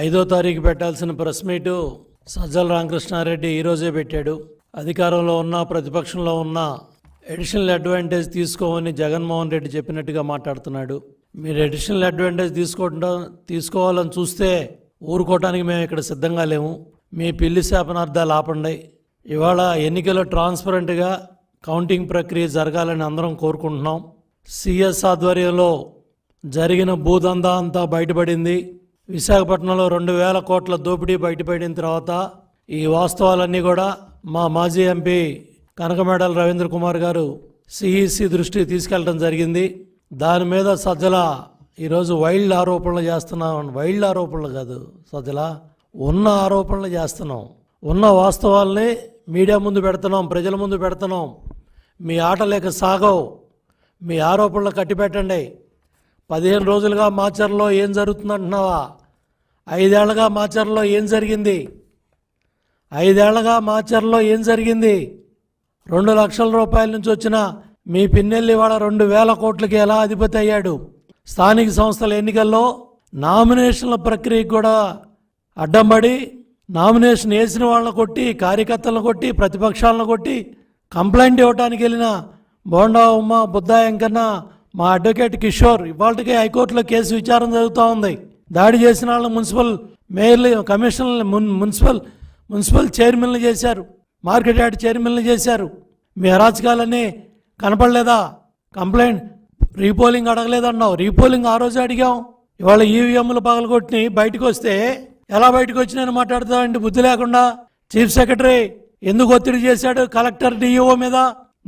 ఐదో తారీఖు పెట్టాల్సిన ప్రెస్ మీటు సజ్జల రామకృష్ణారెడ్డి ఈరోజే పెట్టాడు. అధికారంలో ఉన్న ప్రతిపక్షంలో ఉన్న ఎడిషనల్ అడ్వాంటేజ్ తీసుకోమని జగన్మోహన్ రెడ్డి చెప్పినట్టుగా మాట్లాడుతున్నాడు. మీరు ఎడిషనల్ అడ్వాంటేజ్ తీసుకోవడం తీసుకోవాలని చూస్తే ఊరుకోవటానికి మేము ఇక్కడ సిద్ధంగా లేము. మీ పిల్లి శాపనార్థాలు ఆపండి. ఇవాళ ఎన్నికలు ట్రాన్స్పరెంట్గా కౌంటింగ్ ప్రక్రియ జరగాలని అందరం కోరుకుంటున్నాం. సిఎస్ ఆధ్వర్యంలో జరిగిన భూదందా అంతా బయటపడింది. విశాఖపట్నంలో రెండు వేల కోట్ల దోపిడీ బయటపడిన తర్వాత ఈ వాస్తవాలన్నీ కూడా మా మాజీ ఎంపీ కనకమేడల రవీంద్ర కుమార్ గారు సిఈసి దృష్టికి తీసుకెళ్ళడం జరిగింది. దాని మీద సజ్జల ఈరోజు వైల్డ్ ఆరోపణలు చేస్తున్నాం వైల్డ్ ఆరోపణలు కాదు సజ్జల ఉన్న ఆరోపణలు చేస్తున్నాం. ఉన్న వాస్తవాల్ని మీడియా ముందు పెడుతున్నాం ప్రజల ముందు పెడుతున్నాం. మీ ఆట లేక సాగవు. మీ ఆరోపణలు కట్టిపెట్టండి. పదిహేను రోజులుగా మాచర్లో ఏం జరుగుతుందంటున్నావా? ఐదేళ్ళగా మాచర్లో ఏం జరిగింది? ఐదేళ్ళగా మాచర్లో ఏం జరిగింది? రెండు లక్షల రూపాయల నుంచి వచ్చిన మీ పిన్నెల్లి వాడ రెండు వేల కోట్లకి ఎలా అధిపతి అయ్యాడు? స్థానిక సంస్థల ఎన్నికల్లో నామినేషన్ల ప్రక్రియకు కూడా అడ్డంపడి నామినేషన్ వేసిన వాళ్ళని కొట్టి కార్యకర్తలను కొట్టి ప్రతిపక్షాలను కొట్టి కంప్లైంట్ ఇవ్వడానికి వెళ్ళిన బోండా ఉమ్మ బుద్ధా వెంకన్న మా అడ్వకేట్ కిషోర్ ఇవాళకే హైకోర్టులో కేసు విచారణ జరుగుతూ ఉంది. దాడి చేసిన వాళ్ళు మున్సిపల్ మేయర్లు కమిషనర్లు మున్ మున్సిపల్ మున్సిపల్ చైర్మన్లు చేశారు. మార్కెట్ యార్డ్ చైర్మన్లు చేశారు. మీ అరాచకాలన్నీ కనపడలేదా? కంప్లైంట్ రీపోలింగ్ అడగలేదన్నావు. రీపోలింగ్ ఆ రోజు అడిగాం. ఇవాళ ఈవీఎంలు పగలగొట్టి బయటకు వస్తే ఎలా బయటకు వచ్చినాయని మాట్లాడుతావండి బుద్ధి లేకుండా చీఫ్ సెక్రటరీ ఎందుకు ఒత్తిడి చేశాడు? కలెక్టర్ డిఈఓ మీద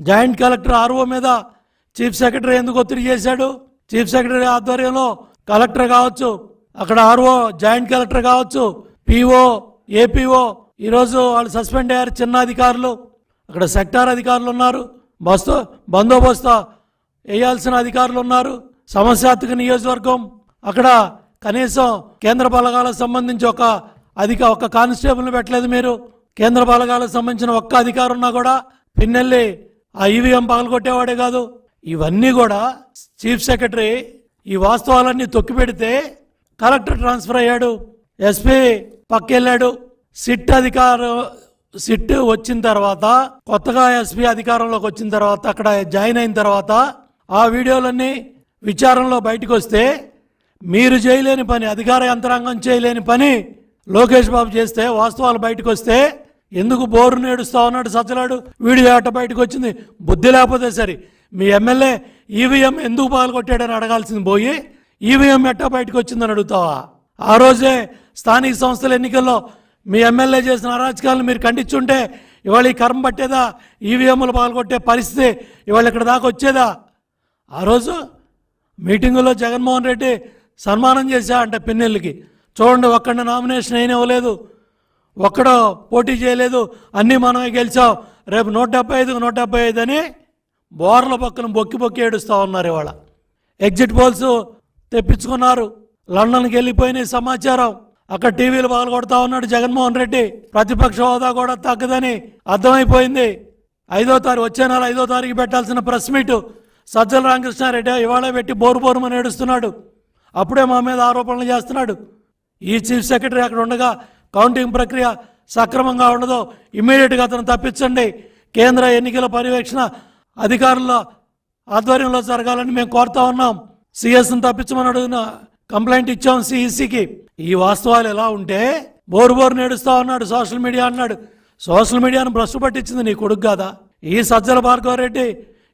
జాయింట్ కలెక్టర్ ఆర్ఓ మీద చీఫ్ సెక్రటరీ ఎందుకు ఒత్తిడి చేశాడు? చీఫ్ సెక్రటరీ ఆధ్వర్యంలో కలెక్టర్ కావచ్చు అక్కడ ఆర్ఓ జాయింట్ కలెక్టర్ కావచ్చు పిఓ ఏపీఓ ఈరోజు వాళ్ళు సస్పెండ్ అయ్యారు చిన్న అధికారులు. అక్కడ సెక్టార్ అధికారులు ఉన్నారు. బస్తు బందోబస్తు వేయాల్సిన అధికారులు ఉన్నారు. సమస్యాత్మక నియోజకవర్గం. అక్కడ కనీసం కేంద్ర బలగాలకు సంబంధించి ఒక అధిక ఒక కానిస్టేబుల్ని పెట్టలేదు మీరు. కేంద్ర బలగాలకు సంబంధించిన ఒక్క అధికారు ఉన్నా కూడా పిన్నెల్లి ఆ ఈవీఎం పగలగొట్టేవాడే కాదు. ఇవన్నీ కూడా చీఫ్ సెక్రటరీ ఈ వాస్తవాలన్నీ తొక్కిపెడితే కలెక్టర్ ట్రాన్స్ఫర్ అయ్యాడు ఎస్పీ పక్కెళ్ళాడు. సిట్ అధికారం సిట్ వచ్చిన తర్వాత కొత్తగా ఎస్పీ అధికారంలోకి వచ్చిన తర్వాత అక్కడ జాయిన్ అయిన తర్వాత ఆ వీడియోలన్నీ విచారణలో బయటకు వస్తే మీరు చేయలేని పని అధికార యంత్రాంగం చేయలేని పని లోకేష్ బాబు చేస్తే వాస్తవాలు బయటకు వస్తే ఎందుకు బోరు నేడుస్తా ఉన్నాడు సచ్చలాడు వీడియో ఆట బయటకు వచ్చింది బుద్ధి లేకపోతే సరే. మీ ఎమ్మెల్యే ఈవీఎం ఎందుకు పాల్గొట్టాడని అడగాల్సింది పోయి ఈవీఎం ఎట్టా బయటకు వచ్చిందని అడుగుతావా? ఆ రోజే స్థానిక సంస్థల ఎన్నికల్లో మీ ఎమ్మెల్యే చేసిన అరాచకాలను మీరు ఖండించుంటే ఇవాళ ఈ కర్మ పట్టేదా? ఈవీఎంలు పాల్గొట్టే పరిస్థితి ఇవాళ ఇక్కడ దాకా వచ్చేదా? ఆ రోజు మీటింగులో జగన్మోహన్ రెడ్డి సన్మానం చేశా అంటే పిన్నెల్లికి. చూడండి ఒక్కడిని నామినేషన్ అయిన ఇవ్వలేదు ఒక్కడో పోటీ చేయలేదు. అన్నీ మనమే గెలిచాం. రేపు నూట డెబ్బై ఐదుకు నూట డెబ్బై ఐదు అని బోర్ల పక్కన బొక్కి బొక్కి ఏడుస్తూ ఉన్నారు ఇవాళ. Exit polls తెప్పించుకున్నారు. లండన్కి వెళ్ళిపోయిన సమాచారం. అక్కడ టీవీలు పగలగొడతా ఉన్నాడు జగన్మోహన్ రెడ్డి. ప్రతిపక్ష హోదా కూడా తగ్గదని అర్థమైపోయింది. ఐదో తారీఖు వచ్చే నెల ఐదో తారీఖు పెట్టాల్సిన ప్రెస్ మీట్ సజ్జల రామకృష్ణారెడ్డి ఇవాళ పెట్టి బోరు బోరుమని ఏడుస్తున్నాడు. అప్పుడే మా మీద ఆరోపణలు చేస్తున్నాడు. ఈ చీఫ్ సెక్రటరీ అక్కడ ఉండగా కౌంటింగ్ ప్రక్రియ సక్రమంగా ఉండదో ఇమ్మీడియట్గా అతను తప్పించండి. కేంద్ర ఎన్నికల పర్యవేక్షణ అధికారుల ఆధ్వర్యంలో జరగాలని మేము కోరుతా ఉన్నాం. సిఎస్ని తప్పించమని అడుగున కంప్లైంట్ ఇచ్చాం సిఈసికి ఈ వాస్తవాలు ఎలా ఉంటే బోరు బోరు నేడుస్తా ఉన్నాడు సోషల్ మీడియా అన్నాడు. సోషల్ మీడియాను భ్రష్టు పట్టించింది నీ కొడుకు కాదా? ఈ సజ్జల భార్గవ రెడ్డి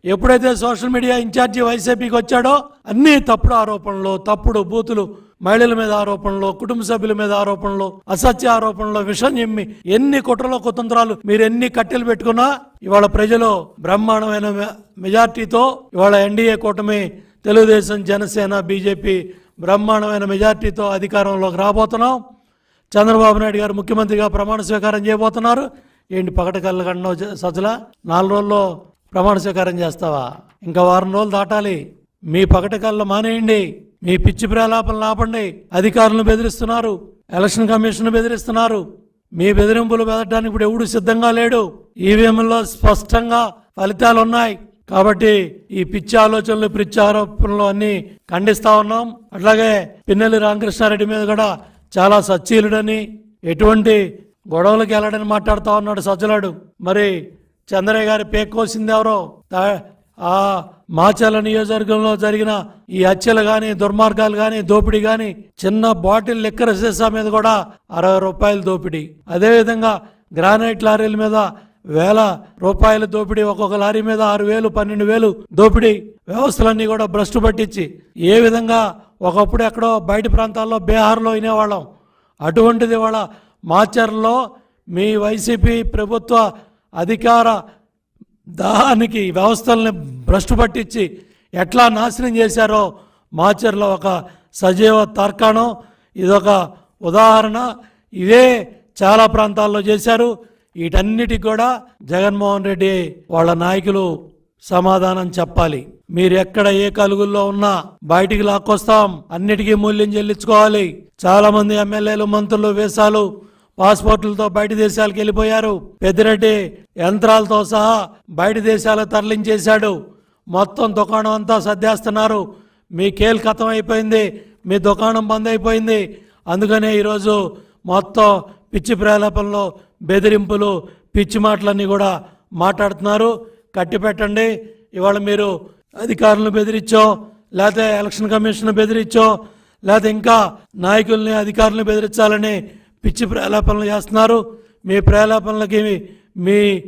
ఎప్పుడైతే సోషల్ మీడియా ఇన్ఛార్జి వైసీపీకి వచ్చాడో అన్ని తప్పుడు ఆరోపణలు తప్పుడు బూతులు మహిళల మీద ఆరోపణలో కుటుంబ సభ్యుల మీద ఆరోపణలో అసత్య ఆరోపణలో విషం చెమ్మి ఎన్ని కుట్రలో కుతంత్రాలు మీరు ఎన్ని కట్టెలు పెట్టుకున్నా ఇవాళ ప్రజలు బ్రహ్మాండమైన మె- మెజార్టీతో ఇవాళ ఎన్డీఏ కూటమి తెలుగుదేశం జనసేన బీజేపీ బ్రహ్మాండమైన మెజార్టీతో అధికారంలోకి రాబోతున్నాం. చంద్రబాబు నాయుడు గారు ముఖ్యమంత్రిగా ప్రమాణ స్వీకారం చేయబోతున్నారు. ఏంటి పగట కళ్ళగండో సజ్జల? నాలుగు రోజుల్లో ప్రమాణ స్వీకారం చేస్తావా? ఇంకా వారం రోజులు దాటాలి. మీ పగట కళ్ళ మానేయండి. మీ పిచ్చి ప్రలాపం ఆపండి అధికారులను బెదిరిస్తున్నారు. ఎలక్షన్ కమిషన్ బెదిరిస్తున్నారు. మీ బెదిరింపులు బెదరడానికి ఇప్పుడు ఎవడు సిద్ధంగా లేడు. ఈవీఎంలో స్పష్టంగా ఫలితాలు ఉన్నాయి కాబట్టి ఈ పిచ్చి ఆలోచనలు పిచ్చి ఆరోపణలు అన్ని ఖండిస్తా ఉన్నాం. అట్లాగే పిన్నెల్లి రామకృష్ణారెడ్డి మీద కూడా చాలా సచ్చీలుడని ఎటువంటి గొడవలకు వెళ్ళడని మాట్లాడుతూ ఉన్నాడు సజ్జలాడు. మరి చంద్రయ్య గారి పేక్ కోసింది ఎవరో? తా- ఆ మాచర్ల నియోజకవర్గంలో జరిగిన ఈ హత్యలు కానీ దుర్మార్గాలు కానీ దోపిడీ కానీ చిన్న బాటిల్ లెక్కర సీసా మీద కూడా అరవై రూపాయలు దోపిడీ. అదేవిధంగా గ్రానైట్ లారీల మీద వేల రూపాయల దోపిడీ ఒక్కొక్క లారీ మీద ఆరు వేలు పన్నెండు వేలు దోపిడీ వ్యవస్థలన్నీ కూడా భ్రష్టు పట్టించి ఏ విధంగా ఒకప్పుడు ఎక్కడో బయట ప్రాంతాల్లో బీహార్లో వినేవాళ్ళం. అటువంటిది వాళ్ళ మాచర్లో మీ వైసీపీ ప్రభుత్వ అధికార దానికి వ్యవస్థల్ని భ్రష్టు పట్టించి ఎట్లా నాశనం చేశారో మాచర్లో ఒక సజీవ తార్కాణం ఇదొక ఉదాహరణ. ఇదే చాలా ప్రాంతాల్లో చేశారు. వీటన్నిటికి కూడా జగన్మోహన్ రెడ్డి వాళ్ళ నాయకులు సమాధానం చెప్పాలి. మీరు ఎక్కడ ఏ కలుగుల్లో ఉన్నా బయటికి లాక్కొస్తాం. అన్నిటికీ మూల్యం చెల్లించుకోవాలి. చాలా మంది ఎమ్మెల్యేలు మంత్రులు వేసాలు పాస్పోర్టులతో బయట దేశాలకు వెళ్ళిపోయారు. పెద్దిరెడ్డి యంత్రాలతో సహా బయట దేశాలకు తరలించేశాడు. మొత్తం దుకాణం అంతా సర్దేస్తున్నారు. మీ కేల్ కథం అయిపోయింది. మీ దుకాణం బంద్ అయిపోయింది. అందుకనే ఈరోజు మొత్తం పిచ్చి ప్రేలాపనలో బెదిరింపులు పిచ్చి మాటలన్నీ కూడా మాట్లాడుతున్నారు. కట్టి పెట్టండి ఇవాళ మీరు అధికారులను బెదిరించో లేకపోతే ఎలక్షన్ కమిషన్ బెదిరించో లేకపోతే ఇంకా నాయకుల్ని అధికారులను బెదిరించాలని పిచ్చి ప్రలాపనలు చేస్తున్నారు. మీ ప్రలాపనలకి మీ-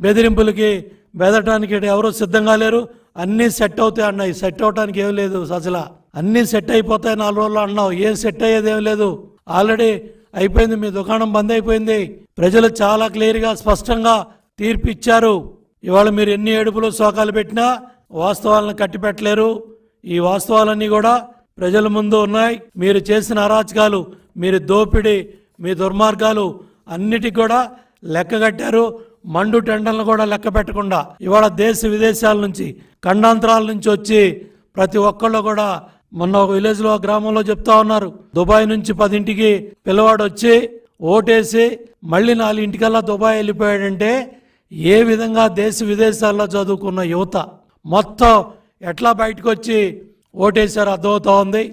బెదిరింపులకి బెదరటానికి ఎవరూ సిద్ధంగా లేరు. అన్నీ సెట్ అవుతాయి అన్నాయి. సెట్ అవటానికి ఏం లేదు అసలు అన్నీ సెట్ అయిపోతాయి నాలుగు రోజులు అన్నావు. ఏం సెట్ అయ్యేది ఏం లేదు. ఆల్రెడీ అయిపోయింది. మీ దుకాణం బంద్ అయిపోయింది. ప్రజలు చాలా క్లియర్గా స్పష్టంగా తీర్పు ఇచ్చారు. ఇవాళ మీరు ఎన్ని ఏడుపులు శోకాలు పెట్టినా వాస్తవాలను కట్టిపెట్టలేరు. ఈ వాస్తవాలన్నీ కూడా ప్రజల ముందు ఉన్నాయి. మీరు చేసిన అరాచకాలు మీరు దోపిడీ మీ దుర్మార్గాలు అన్నిటికి కూడా లెక్కగట్టారు మండు టెండర్లు కూడా లెక్క పెట్టకుండా ఇవాళ దేశ విదేశాల నుంచి ఖండాంతరాల నుంచి వచ్చి ప్రతి ఒక్కళ్ళు కూడా మొన్న ఒక విలేజ్లో గ్రామంలో చెప్తా ఉన్నారు. దుబాయ్ నుంచి పదింటికి పిల్లవాడు వచ్చి ఓటేసి మళ్ళీ నాలుగింటికల్లా దుబాయ్ వెళ్ళిపోయాడంటే ఏ విధంగా దేశ విదేశాల్లో చదువుకున్న యువత మొత్తం ఎట్లా బయటకు వచ్చి ఓటేశారు అర్థమవుతా ఉంది.